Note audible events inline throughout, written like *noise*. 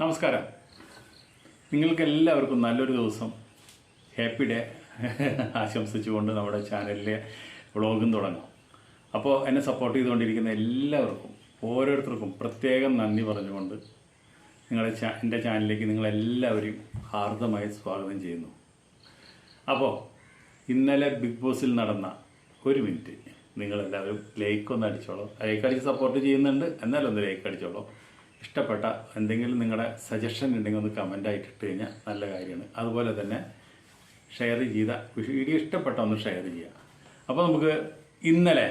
നമസ്കാരം. നിങ്ങൾക്ക് എല്ലാവർക്കും നല്ലൊരു ദിവസം. Happy day. ആശംസിച്ചുകൊണ്ട് നമ്മുടെ ചാനലിലെ വ്ളോഗും തുടങ്ങാം. അപ്പോൾ എന്നെ സപ്പോർട്ട് ചെയ്തുകൊണ്ടിരിക്കുന്ന എല്ലാവർക്കും ഓരോരുത്തർക്കും പ്രത്യേകം നന്ദി പറഞ്ഞുകൊണ്ട് നിങ്ങളുടെ ചാ എന്റെ ചാനലിലേക്ക് നിങ്ങളെല്ലാവരെയും ഹാർദമായി സ്വാഗതം ചെയ്യുന്നു. അപ്പോൾ ഇന്നലെ ബിഗ് ബോസിൽ നടന്ന ഒരു മിനിറ്റ്. നിങ്ങളെല്ലാവരും ലൈക്ക് ഒന്ന് അടിച്ചോളൂ. ലൈക്ക് അടിച്ച് സപ്പോർട്ട് ചെയ്യുന്നുണ്ട്. എന്നാലും ലൈക്ക് അടിച്ചോളൂ. ഇഷ്ടപ്പെട്ട എന്തെങ്കിലും നിങ്ങളുടെ സജഷൻ ഉണ്ടെങ്കിൽ ഒന്ന് കമന്റായിട്ട് ഇട്ട് കഴിഞ്ഞാൽ നല്ല കാര്യമാണ്. അതുപോലെ തന്നെ ഷെയർ ചെയ്ത വീഡിയോ ഇഷ്ടപ്പെട്ട ഒന്ന് ഷെയർ ചെയ്യുക. അപ്പോൾ നമുക്ക് ഇന്നലെ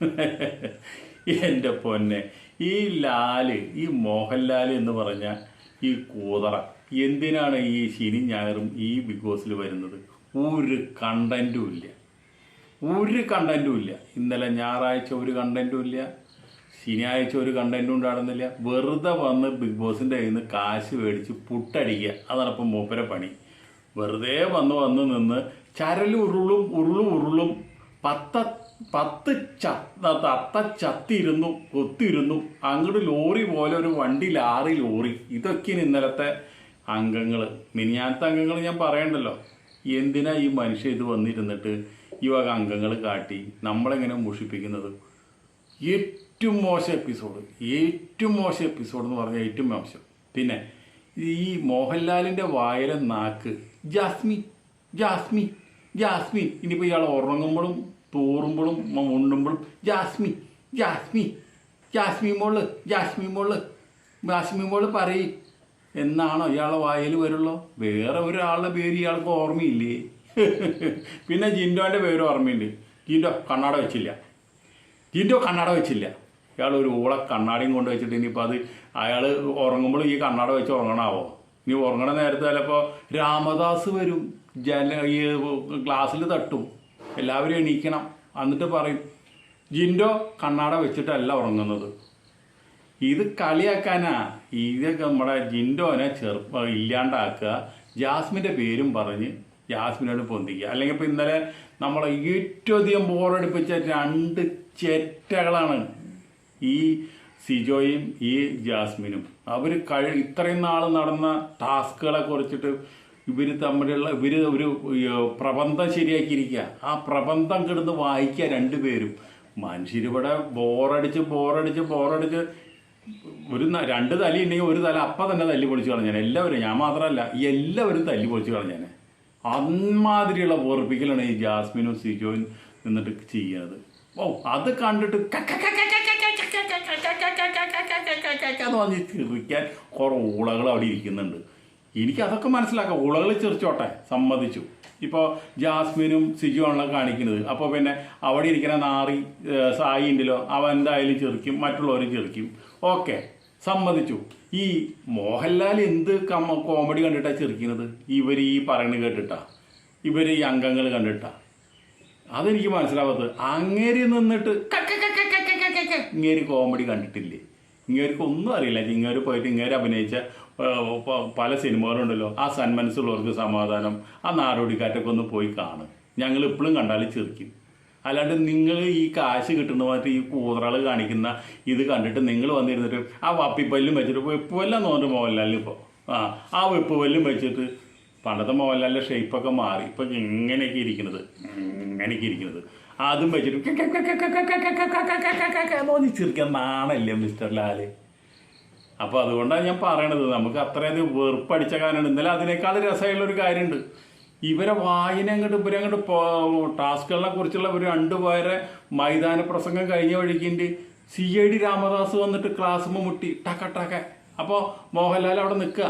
*laughs* എന്റെ പൊന്നെ ഈ ലാൽ ഈ മോഹൻലാൽ എന്ന് പറഞ്ഞ ഈ കൂതറ എന്തിനാണ് ഈ ശനി ഞായറും ഈ ബിഗ് ബോസിൽ വരുന്നത്? ഒരു കണ്ടന്റും ഇല്ല. ഒരു കണ്ടന്റും ഇല്ല. ഇന്നലെ ഞായറാഴ്ച ഒരു കണ്ടന്റും ഇല്ല. ശനിയാഴ്ച ഒരു കണ്ടന്റും ഉണ്ടാകുന്നില്ല വെറുതെ വന്ന് ബിഗ് ബോസിന്റെ കയ്യിൽ നിന്ന് കാശ് മേടിച്ച് പുട്ടടിക്കുക. അതാണ് ഇപ്പം മൂപ്പരെ പണി. വെറുതെ വന്ന് വന്ന് നിന്ന് ചരലും ഉരുളും ഉരുളും ഉരുളും. പത്ത പത്ത് ചത്ത ചത്തിരുന്നു കൊത്തിരുന്നു അങ്ങോട്ട് ലോറി പോലെ ഒരു വണ്ടി ലാറി ലോറി. ഇതൊക്കെയാണ് ഇന്നലത്തെ അംഗങ്ങൾ മിനിയാത്ത അംഗങ്ങൾ ഞാൻ പറയണ്ടല്ലോ. എന്തിനാ ഈ മനുഷ്യ ഇത് വന്നിരുന്നിട്ട് ഈ വക അംഗങ്ങൾ കാട്ടി? നമ്മളെങ്ങനെ മുഷിപ്പിക്കുന്നത്? ഏറ്റവും മോശം എപ്പിസോഡ് ഏറ്റവും മോശം എപ്പിസോഡ് എന്ന് പറഞ്ഞാൽ ഏറ്റവും മോശം. പിന്നെ ഈ മോഹൻലാലിന്റെ വായല നാക്ക് ജാസ്മി ജാസ്മി ജാസ്മി. ഇനിയിപ്പോൾ ഇയാൾ ഉറങ്ങുമ്പോഴും തൂറുമ്പോഴും ഉണ്ണുമ്പോഴും ജാസ്മി ജാസ്മി ജാസ്മി മോൾ ജാസ്മി മോൾ ജാസ്മി മോൾ പറയും. എന്നാണോ ഇയാളെ വായൽ വരുള്ളൂ? വേറെ ഒരാളുടെ പേര് ഇയാൾക്ക് ഓർമ്മയില്ലേ? *laughs* പിന്നെ ജിൻഡോന്റെ പേര് ഓർമ്മയുണ്ട്. ജിൻഡോ കണ്ണാട വെച്ചില്ല. ജിൻഡോ കണ്ണാട വെച്ചില്ല. ഇയാൾ ഒരു ഓള കണ്ണാടിയും കൊണ്ട് വെച്ചിട്ട് ഇനിയിപ്പോൾ അത് അയാൾ ഉറങ്ങുമ്പോൾ ഈ കണ്ണാട വെച്ച് ഉറങ്ങണാവോ? ഇനി ഉറങ്ങണ നേരത്തെ ചിലപ്പോൾ രാമദാസ് വരും ജല ഈ ഗ്ലാസ്സിൽ തട്ടും. എല്ലാവരും എണീക്കണം. എന്നിട്ട് പറയും ജിൻഡോ കണ്ണാട വെച്ചിട്ടല്ല ഉറങ്ങുന്നത്. ഇത് കളിയാക്കാനാ. ഇതൊക്കെ നമ്മുടെ ജിൻഡോനെ ചെറുപ്പം ഇല്ലാണ്ടാക്കുക. ജാസ്മിന്റെ പേരും പറഞ്ഞ് ജാസ്മിനോട് പൊന്തിക്കുക. അല്ലെങ്കിൽ ഇപ്പോൾ ഇന്നലെ നമ്മളെ ഏറ്റവും അധികം ബോറടിപ്പിച്ച രണ്ട് ചെറ്റകളാണ് ഈ സിജോയും ഈ ജാസ്മിനും. അവർ കഴി ഇത്രയും നാൾ നടന്ന ടാസ്കുകളെ കുറിച്ചിട്ട് ഇവർ തമ്മിലുള്ള ഇവർ ഒരു പ്രബന്ധം ശരിയാക്കിയിരിക്കുക ആ പ്രബന്ധം കിടന്ന് വായിക്കുക രണ്ടുപേരും മനുഷ്യരിവിടെ ബോറടിച്ച് ബോറടിച്ച് ബോറടിച്ച് ഒരു രണ്ട് തല ഉണ്ടെങ്കിൽ ഒരു തല അപ്പം തന്നെ തല്ലി പൊളിച്ച് കളഞ്ഞാൽ എല്ലാവരും ഞാൻ മാത്രമല്ല എല്ലാവരും തല്ലി പൊളിച്ച് കളഞ്ഞാൽ അന്മാതിരിയുള്ള ഓർപ്പിക്കലാണ് ഈ ജാസ്മിനും സിജോയും നിന്നിട്ട് ചെയ്യുന്നത് ഓ അത് കണ്ടിട്ട് എന്ന് പറഞ്ഞ് ചിരിക്കാൻ കുറെ ഊളകൾ അവിടെ ഇരിക്കുന്നുണ്ട് എനിക്ക് അതൊക്കെ മനസ്സിലാക്കാം ഊളകൾ ചിരിച്ചോട്ടെ സമ്മതിച്ചു ഇപ്പോൾ ജാസ്മിനും സിജു ആണല്ലോ കാണിക്കുന്നത് അപ്പോൾ പിന്നെ അവിടെ ഇരിക്കുന്ന നാറി സായി ഉണ്ടല്ലോ അവൻ എന്തായാലും ചെറുക്കും മറ്റുള്ളവരും ചെറുക്കും ഓക്കെ സമ്മതിച്ചു ഈ മോഹൻലാൽ എന്ത് കമ കോമഡി കണ്ടിട്ടാണ് ചെറുക്കുന്നത് ഇവർ ഈ പറയണ കേട്ടിട്ടാ ഇവർ ഈ അംഗങ്ങൾ കണ്ടിട്ടാ അതെനിക്ക് മനസ്സിലാവാത്തത്. അങ്ങേരി നിന്നിട്ട് ഇങ്ങേരി കോമഡി കണ്ടിട്ടില്ലേ? ഇങ്ങേർക്ക് ഒന്നും അറിയില്ല. ഇങ്ങേര് പോയിട്ട് ഇങ്ങേര് അഭിനയിച്ച പല സിനിമകളുണ്ടല്ലോ. ആ സന്മനസ്സുള്ളവർക്ക് സമാധാനം ആ നാടോടിക്കാറ്റൊക്കെ ഒന്ന് പോയി കാണും. ഞങ്ങൾ ഇപ്പോഴും കണ്ടാൽ ചെറുക്കും അല്ലാണ്ട് നിങ്ങൾ ഈ കാശ് കിട്ടുന്ന മാറ്റി ഈ കൂതറകൾ കാണിക്കുന്ന ഇത് കണ്ടിട്ട് നിങ്ങൾ വന്നിരുന്നിട്ട് ആ വപ്പിപ്പല്ലും വെച്ചിട്ട് വെപ്പുവെല്ലാം തോന്നിട്ട് മോഹൻലാലിന് ഇപ്പോൾ ആ ആ വെപ്പുവല്ലും വെച്ചിട്ട് പണ്ടത്തെ മോഹൻലാലിന്റെ ഷേപ്പൊക്കെ മാറി ഇപ്പം ഇങ്ങനെയൊക്കെ ഇരിക്കുന്നത് ഇങ്ങനെയൊക്കെ ഇരിക്കുന്നത് അതും വെച്ചിട്ട് തോന്നി ചിരിക്കാൻ നാണല്ലേ മിസ്റ്റർ ലാൽ അപ്പോൾ അതുകൊണ്ടാണ് ഞാൻ പറയണത് നമുക്ക് അത്രയധികം വെറുപ്പടിച്ച കാര്യമാണ് ഇന്നലെ അതിനേക്കാൾ രസമുള്ള ഒരു കാര്യമുണ്ട് ഇവരെ വായന അങ്ങോട്ട് ഇവരെ അങ്ങോട്ട് ടാസ്കുകളെ കുറിച്ചുള്ള ഒരു രണ്ടുപേരെ മൈതാന പ്രസംഗം കഴിഞ്ഞ വഴിക്കുണ്ട് സി ഐ ഡി രാമദാസ് വന്നിട്ട് ക്ലാസ് മുട്ടി ടക്ക ടക്ക അപ്പോൾ മോഹൻലാൽ അവിടെ നിൽക്കുക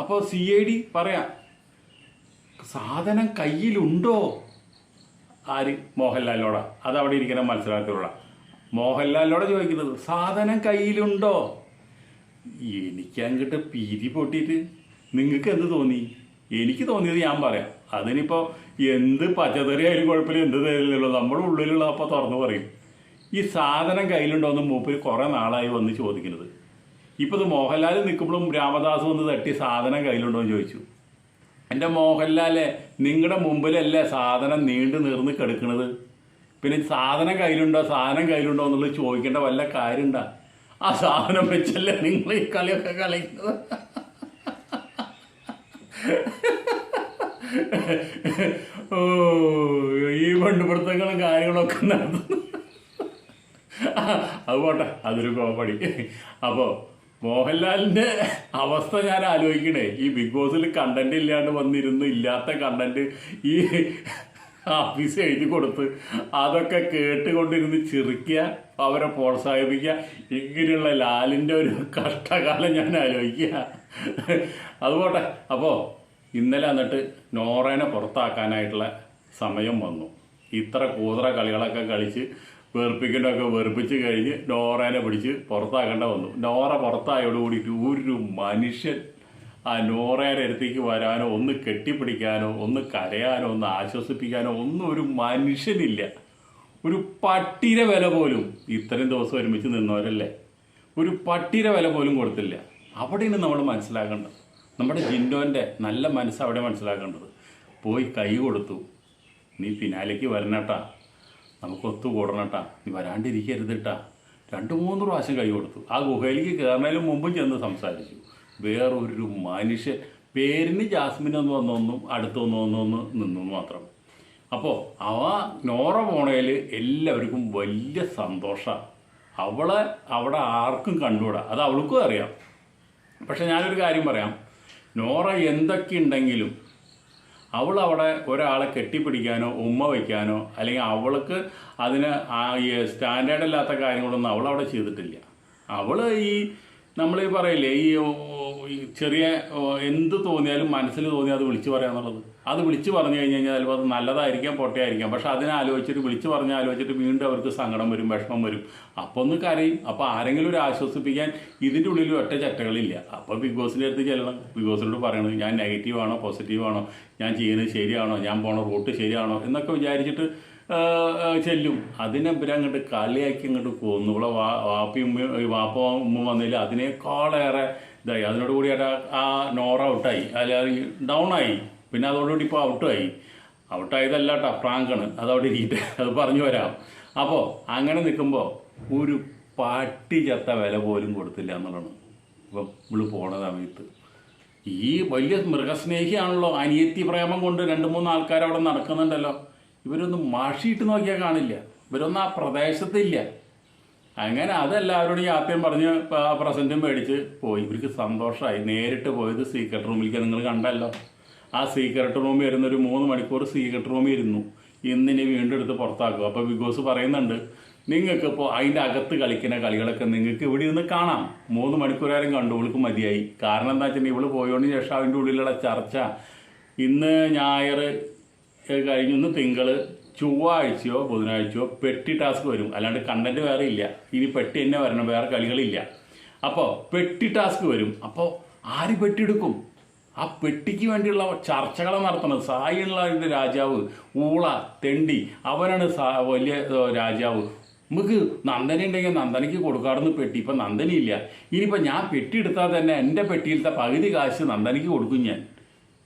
അപ്പോൾ സി ഐ ഡി പറയാം സാധനം കയ്യിലുണ്ടോ? ആര്? മോഹൻലാലിനോടാ. അത് അവിടെ ഇരിക്കുന്ന മത്സരാർത്ഥികളോടാ. മോഹൻലാലിനോട് ചോദിക്കുന്നത് സാധനം കയ്യിലുണ്ടോ? എനിക്ക് അങ്ങോട്ട് പിരി പൊട്ടിയിട്ട് നിങ്ങൾക്ക് എന്ത് തോന്നി? എനിക്ക് തോന്നിയത് ഞാൻ പറയാം. അതിനിപ്പോൾ എന്ത് പച്ചക്കറി ആയാലും കുഴപ്പമില്ല എന്ത് തരില്ലല്ലോ നമ്മുടെ ഉള്ളിലുള്ള അപ്പോൾ തുറന്നു പറയും. ഈ സാധനം കയ്യിലുണ്ടോ എന്ന് മൂപ്പര് കുറേ നാളായി വന്ന് ചോദിക്കുന്നത്. ഇപ്പോൾ മോഹൻലാൽ നിൽക്കുമ്പോഴും രാമദാസ് വന്ന് തട്ടി സാധനം കയ്യിലുണ്ടോ എന്ന് ചോദിച്ചു. എന്റെ മോഹൻലാലെ നിങ്ങളുടെ മുമ്പിലല്ലേ സാധനം നീണ്ടു നീർന്ന് കിടക്കുന്നത് പിന്നെ സാധനം കയ്യിലുണ്ടോ സാധനം കയ്യിലുണ്ടോ എന്നുള്ളത് ചോദിക്കേണ്ട വല്ല കാര്യമുണ്ടോ? ആ സാധനം വെച്ചല്ലേ നിങ്ങൾ ഈ കളിയൊക്കെ കളിക്കുന്നത്? ഓ ഈ പണ്ടുപിടുത്തങ്ങളും കാര്യങ്ങളൊക്കെ നടത്തുന്നു. അത് പോട്ടെ അതൊരു കോമഡി. അപ്പോൾ മോഹൻലാലിന്റെ അവസ്ഥ ഞാൻ ആലോചിക്കണേ. ഈ ബിഗ് ബോസിൽ കണ്ടന്റ് ഇല്ലാണ്ട് വന്നിരുന്നു ഇല്ലാത്ത കണ്ടന്റ് ഈ ഓഫീസ് എഴുതി കൊടുത്ത് അതൊക്കെ കേട്ടുകൊണ്ടിരുന്ന് ചെറുക്കുക അവരെ പ്രോത്സാഹിപ്പിക്കുക ഇങ്ങനെയുള്ള ലാലിന്റെ ഒരു കഷ്ടകാലം ഞാൻ ആലോചിക്കുക. അതുപോട്ടെ. അപ്പോൾ ഇന്നലെ എന്നിട്ട് നോറേനെ പുറത്താക്കാനായിട്ടുള്ള സമയം വന്നു. ഇത്ര കൂതറ കളികളൊക്കെ കളിച്ച് വെറുപ്പിക്കേണ്ടതൊക്കെ വെറുപ്പിച്ച് കഴിഞ്ഞ് നോറേനെ പിടിച്ച് പുറത്താക്കേണ്ട വന്നു. ഡോറ പുറത്തായോട് ഒരു മനുഷ്യൻ ആ നോറേനെ അടുത്തേക്ക് വരാനോ ഒന്ന് കെട്ടിപ്പിടിക്കാനോ ഒന്ന് കരയാനോ ഒന്ന് ആശ്വസിപ്പിക്കാനോ ഒന്നും ഒരു മനുഷ്യനില്ല. ഒരു പട്ടിയുടെ വില പോലും ഇത്രയും ദിവസം ഒരുമിച്ച് നിന്നവരല്ലേ? ഒരു പട്ടിയുടെ വില പോലും കൊടുത്തില്ല. അവിടെയാണ് നമ്മൾ മനസ്സിലാക്കേണ്ടത്. നമ്മുടെ ജിൻഡോന്റെ നല്ല മനസ്സ് അവിടെ മനസ്സിലാക്കേണ്ടത്. പോയി കൈ കൊടുത്തു. നീ ഫിനാലേക്ക് വരണട്ടാ. നമുക്ക് ഒത്തുകൂടണട്ടാ നീ വരാണ്ടിരിക്കരുതിട്ടാ രണ്ട് മൂന്ന് പ്രാവശ്യം കൈ കൊടുത്തു. ആ ഗുഹയിലേക്ക് കയറുന്നതിന് മുമ്പും ചെന്ന് സംസാരിച്ചു. വേറൊരു മനുഷ്യൻ പേരിന് ജാസ്മിൻ എന്ന് വന്നൊന്നും അടുത്തൊന്നു വന്നൊന്ന് നിന്നു മാത്രം. അപ്പോൾ അവ നോറ പോണേൽ എല്ലാവർക്കും വലിയ സന്തോഷമാണ് അവളെ അവിടെ ആർക്കും കണ്ടുകൂടാ. അത് അവൾക്കും അറിയാം. പക്ഷെ ഞാനൊരു കാര്യം പറയാം. നോറ എന്തൊക്കെ ഉണ്ടെങ്കിലും അവൾ അവിടെ ഒരാളെ കെട്ടിപ്പിടിക്കാനോ ഉമ്മ വയ്ക്കാനോ അല്ലെങ്കിൽ അവൾക്ക് അതിന് സ്റ്റാൻഡേർഡ് അല്ലാത്ത കാര്യങ്ങളൊന്നും അവൾ അവിടെ ചെയ്തിട്ടില്ല. അവൾ ഈ നമ്മൾ ഈ പറയില്ലേ ഈ ചെറിയ എന്ത് തോന്നിയാലും മനസ്സിൽ തോന്നിയാൽ അത് വിളിച്ചു പറയാന്നുള്ളത് അത് വിളിച്ചു പറഞ്ഞു കഴിഞ്ഞ് കഴിഞ്ഞാൽ ചിലപ്പോൾ അത് നല്ലതായിരിക്കാം പൊട്ടയായിരിക്കാം. പക്ഷെ അതിനാലോചിച്ചിട്ട് വിളിച്ചു പറഞ്ഞ് ആലോചിച്ചിട്ട് വീണ്ടും അവർക്ക് സങ്കടം വരും വിഷമം വരും. അപ്പോൾ ഒന്ന് കരയും. അപ്പോൾ ആരെങ്കിലും ഒരു ആശ്വസിപ്പിക്കാൻ ഇതിന്റെ ഉള്ളിൽ ഒറ്റ ചട്ടകളില്ല. അപ്പോൾ ബിഗ് ബോസിന്റെ അടുത്ത് ചെല്ലണം. ബിഗ് ബോസിനോട് പറയണത് ഞാൻ നെഗറ്റീവാണോ പോസിറ്റീവാണോ ഞാൻ ചെയ്യുന്നത് ശരിയാണോ ഞാൻ പോണ റൂട്ട് ശരിയാണോ എന്നൊക്കെ വിചാരിച്ചിട്ട് ചെല്ലും. അതിനെ ഇവരെ അങ്ങോട്ട് കളിയാക്കി അങ്ങോട്ട് കൊന്നു. ഇവിടെ വാ വാപ്പി ഉമ്മ വാപ്പ ഉമ്മ വന്നതിൽ അതിനേക്കാളേറെ ഇതായി. അതിനോട് കൂടി ആ നോറ ഔട്ടായി. അല്ല ഡൗൺ ആയി പിന്നെ അതോടുകൂടി ഇപ്പോൾ ഔട്ടായി. ഔട്ടായതല്ല കേട്ടോ ഫ്രാങ്കാണ് അതവിടെ ഇരിക്കട്ടെ. അത് പറഞ്ഞു വരാം. അപ്പോൾ അങ്ങനെ നിൽക്കുമ്പോൾ ഒരു പാട്ടി ചത്ത വില പോലും കൊടുത്തില്ല എന്നുള്ളതാണ്. ഇപ്പം ഇവൾ പോണ സമയത്ത്. ഈ വലിയ മൃഗസ്നേഹിയാണല്ലോ അനിയത്തി പ്രേമം കൊണ്ട് രണ്ട് മൂന്ന് ആൾക്കാർ അവിടെ നടക്കുന്നുണ്ടല്ലോ. ഇവരൊന്നും മാഷിയിട്ട് നോക്കിയാൽ കാണില്ല. ഇവരൊന്നും ആ പ്രദേശത്തില്ല. അങ്ങനെ അതെല്ലാവരോടും യാത്രയും പറഞ്ഞ് പ്രസന്റും മേടിച്ച് പോയി. ഇവർക്ക് സന്തോഷമായി നേരിട്ട് പോയത് സീക്രട്ട് റൂമിലേക്ക് നിങ്ങൾ കണ്ടല്ലോ. ആ സീക്രട്ട് റൂമിൽ വരുന്ന ഒരു മൂന്ന് മണിക്കൂർ സീക്രട്ട് റൂമിൽ ഇരുന്നു. ഇന്നിനെ വീണ്ടും എടുത്ത് പുറത്താക്കും. അപ്പോൾ ബിഗ് ബോസ് പറയുന്നുണ്ട് നിങ്ങൾക്ക് ഇപ്പോൾ അതിന്റെ അകത്ത് കളിക്കുന്ന കളികളൊക്കെ നിങ്ങൾക്ക് ഇവിടെ ഇരുന്ന് കാണാം. മൂന്ന് മണിക്കൂറായാലും കണ്ടു. ഇവൾക്ക് മതിയായി. കാരണം എന്താ വെച്ചിട്ടുണ്ടെങ്കിൽ ഇവൾ പോയതിന് ശേഷം അതിന്റെ ഉള്ളിലുള്ള ചർച്ച. ഇന്ന് ഞായർ കഴിഞ്ഞ് ഒന്ന് തിങ്കൾ ചൊവ്വാഴ്ചയോ ബുധനാഴ്ചയോ പെട്ടി ടാസ്ക് വരും. അല്ലാണ്ട് കണ്ടന്റ് വേറെ ഇല്ല. ഇനി പെട്ടി തന്നെ വരണം. വേറെ കളികളില്ല. അപ്പോൾ പെട്ടി ടാസ്ക് വരും. അപ്പോൾ ആര് പെട്ടിയെടുക്കും ആ പെട്ടിക്ക് വേണ്ടിയുള്ള ചർച്ചകളെ നടത്തണം സായിയുള്ള രാജാവ് ഊള തെണ്ടി അവനാണ് വലിയ രാജാവ്. നമുക്ക് നന്ദന ഉണ്ടെങ്കിൽ നന്ദനയ്ക്ക് കൊടുക്കാറുന്ന് പെട്ടി. ഇപ്പം നന്ദന ഇല്ല ഇനിയിപ്പോൾ ഞാൻ പെട്ടി എടുത്താൽ തന്നെ എന്റെ പെട്ടിയിലത്തെ പകുതി കാശ് നന്ദനയ്ക്ക് കൊടുക്കും ഞാൻ.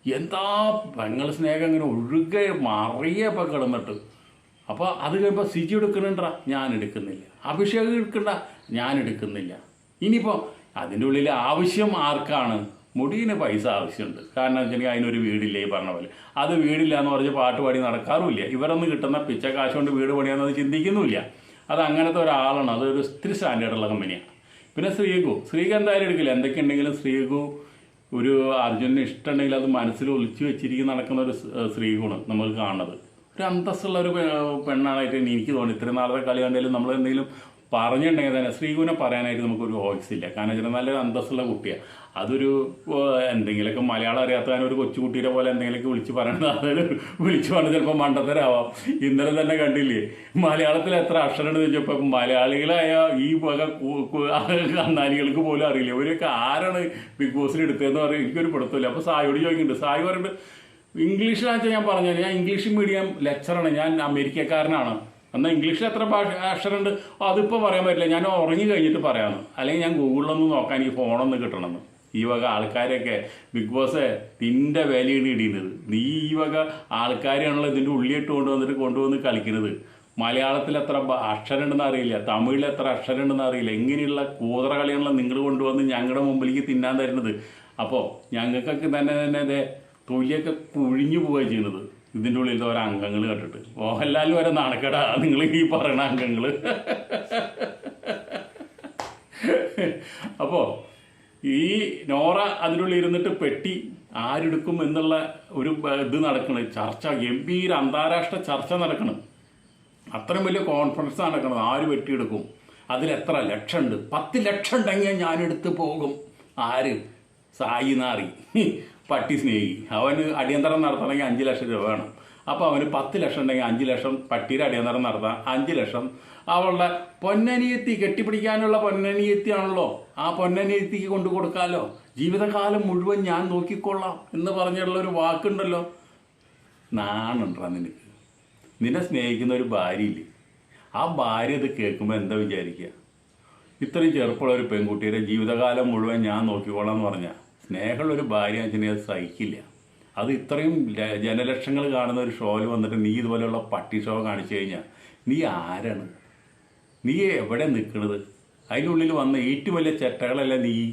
എന്താ പെങ്ങൾ സ്നേഹം ഇങ്ങനെ ഒഴുകെ മറിയപ്പോൾ കിടന്നിട്ട്. അപ്പോൾ അത് കഴിയുമ്പോൾ സിജി എടുക്കണുണ്ട ഞാൻ എടുക്കുന്നില്ല. അഭിഷേകം എടുക്കണ്ട ഞാൻ എടുക്കുന്നില്ല. ഇനിയിപ്പോൾ അതിന്റെ ഉള്ളിൽ ആവശ്യം ആർക്കാണ്? മുടിയിന് പൈസ ആവശ്യമുണ്ട്. കാരണം വെച്ചിട്ടുണ്ടെങ്കിൽ അതിനൊരു വീടില്ല ഈ പറഞ്ഞ പോലെ. അത് വീടില്ല എന്ന് പറഞ്ഞ് പാട്ട് പാടി നടക്കാറുമില്ല. ഇവരൊന്നും കിട്ടുന്ന പിച്ച കാശ് കൊണ്ട് വീട് പണിയാന്നത് ചിന്തിക്കുന്നുമില്ല. അത് അങ്ങനത്തെ ഒരാളാണ്. അതൊരു ഒത്തിരി സ്റ്റാൻഡേർഡുള്ള കമ്പനിയാണ് പിന്നെ ശ്രീകു. ശ്രീകു എന്തായാലും എടുക്കില്ല. എന്തൊക്കെയുണ്ടെങ്കിലും ശ്രീകു ഒരു അർജുനന് ഇഷ്ടമുണ്ടെങ്കിൽ അത് മനസ്സിൽ ഒളിച്ചു വെച്ചിരിക്കുന്ന നടക്കുന്ന ഒരു സ്ത്രീഗുണം നമ്മൾ കാണുന്നത്. ഒരു അന്തസ്സുള്ള ഒരു പെണ്ണാണായിട്ട് എനിക്ക് തോന്നുന്നു. ഇത്രയും നാളത്തെ കളി കണ്ടെങ്കിലും നമ്മൾ എന്തെങ്കിലും പറഞ്ഞിട്ടുണ്ടെങ്കിൽ തന്നെ ശ്രീകുനെ പറയാനായിട്ട് നമുക്കൊരു വോയിസ് ഇല്ല. കാരണം വെച്ചാൽ നല്ലൊരു അന്തസ്സുള്ള കുട്ടിയാണ് അതൊരു എന്തെങ്കിലുമൊക്കെ മലയാളം അറിയാത്തവനൊരു ഒരു കൊച്ചുകുട്ടിയുടെ പോലെ എന്തെങ്കിലുമൊക്കെ വിളിച്ച് പറയണത് അതൊരു വിളിച്ച് പറഞ്ഞ് ചിലപ്പോൾ മണ്ടത്തരാവാം. ഇന്നലെ തന്നെ കണ്ടില്ലേ? മലയാളത്തിൽ എത്ര അക്ഷരമുണ്ട് ചോദിച്ചപ്പോൾ മലയാളികളായ ഈ വക കന്നാലികൾക്ക് പോലും അറിയില്ല. ഇവരൊക്കെ ആരാണ് ബിഗ് ബോസിൽ എടുത്തതെന്ന് പറയും. എനിക്കൊരു പിടുത്തമില്ല. അപ്പോൾ സായിയോട് ചോദിക്കുന്നുണ്ട്. സായി പറയുന്നുണ്ട് ഇംഗ്ലീഷിലാച്ചാൽ ഞാൻ പറഞ്ഞു ഞാൻ ഇംഗ്ലീഷ് മീഡിയം ലെക്ചറാണ്. ഞാൻ അമേരിക്കക്കാരനാണ്. എന്നാൽ ഇംഗ്ലീഷിൽ എത്ര ഭാഷ അക്ഷരമുണ്ട്? അതിപ്പോൾ പറയാൻ പറ്റില്ല. ഞാൻ ഉറങ്ങി കഴിഞ്ഞിട്ട് പറയാമെന്ന് അല്ലെങ്കിൽ ഞാൻ ഗൂഗിളിലൊന്ന് നോക്കാൻ ഈ ഫോണൊന്ന് കിട്ടണമെന്ന്. ഈ വക ആൾക്കാരൊക്കെ ബിഗ് ബോസ് നിന്റെ വിലയാണ് ഇടിയുന്നത് നീ ഈ വക ആൾക്കാരെയാണല്ലോ ഇതിന്റെ ഉള്ളിയിട്ട് കൊണ്ടുവന്നിട്ട് കൊണ്ടുവന്ന് കളിക്കുന്നത്. മലയാളത്തിൽ എത്ര അക്ഷരമുണ്ടെന്ന് അറിയില്ല. തമിഴിൽ എത്ര അക്ഷരമുണ്ടെന്ന് അറിയില്ല. എങ്ങനെയുള്ള കൂതറ കളിയാണല്ലോ നിങ്ങൾ കൊണ്ടുവന്ന് ഞങ്ങളുടെ മുമ്പിലേക്ക് തിന്നാൻ തരുന്നത്. അപ്പോൾ ഞങ്ങൾക്കൊക്കെ തന്നെ തന്നെ തൊലിയൊക്കെ കുഴിഞ്ഞു പോവുകയാണ് ചെയ്യുന്നത്. ഇതിന്റെ ഉള്ളിൽ ഓരോ അംഗങ്ങൾ കണ്ടിട്ട്. മോഹൻലാൽ വരെ നാണക്കേടാ. നിങ്ങൾ ഈ പറയുന്ന അംഗങ്ങൾ അപ്പോൾ ഈ നോറ അതിനുള്ളിൽ ഇരുന്നിട്ട് പെട്ടി ആരെടുക്കും എന്നുള്ള ഒരു ഇത് നടക്കണം. ചർച്ച ഗംഭീര അന്താരാഷ്ട്ര ചർച്ച നടക്കണം. അത്രയും വലിയ കോൺഫറൻസ് നടക്കണം ആര് വെട്ടിയെടുക്കും അതിൽ എത്ര ലക്ഷം ഉണ്ട് പത്ത് ലക്ഷം ഉണ്ടെങ്കിൽ ഞാനെടുത്ത് പോകും. ആര്? സായി നാറി. പട്ടി സ്നേഹി. അവന് അടിയന്തരം നടത്തണമെങ്കിൽ അഞ്ച് ലക്ഷം രൂപ വേണം. അപ്പോൾ അവന് പത്ത് ലക്ഷം ഉണ്ടെങ്കിൽ അഞ്ച് ലക്ഷം പട്ടിയുടെ അടിയന്തരം നടത്താം. അഞ്ച് ലക്ഷം. അവളുടെ പൊന്നനിയത്തി കെട്ടിപ്പിടിക്കാനുള്ള പൊന്നനിയത്തിയാണല്ലോ. ആ പൊന്നനിയത്തിക്ക് കൊണ്ടു കൊടുക്കാമല്ലോ ജീവിതകാലം മുഴുവൻ ഞാൻ നോക്കിക്കൊള്ളാം എന്ന് പറഞ്ഞുള്ള ഒരു വാക്കുണ്ടല്ലോ. നാണുണ്ടാ നിനക്ക്. നിന്നെ സ്നേഹിക്കുന്ന ഒരു ഭാര്യയില്ലേ? ആ ഭാര്യ ഇത് കേൾക്കുമ്പോൾ എന്താ വിചാരിക്കുക ഇത്രയും ചെറുപ്പമുള്ള ഒരു പെൺകുട്ടിയുടെ ജീവിതകാലം മുഴുവൻ ഞാൻ നോക്കിക്കോളാം എന്ന് പറഞ്ഞാൽ സ്നേഹമുള്ള ഒരു ഭാര്യ അച്ഛനെ സഹിക്കില്ല. അത് ഇത്രയും ജനലക്ഷങ്ങൾ കാണുന്ന ഒരു ഷോയിൽ വന്നിട്ട് നീ ഇതുപോലെയുള്ള പട്ടി ഷോ കാണിച്ചു കഴിഞ്ഞാൽ നീ ആരാണ്? നീ എവിടെ നിൽക്കണത് അതിനുള്ളിൽ വന്ന ഏറ്റവും വലിയ ചെട്ടകളല്ല നീ?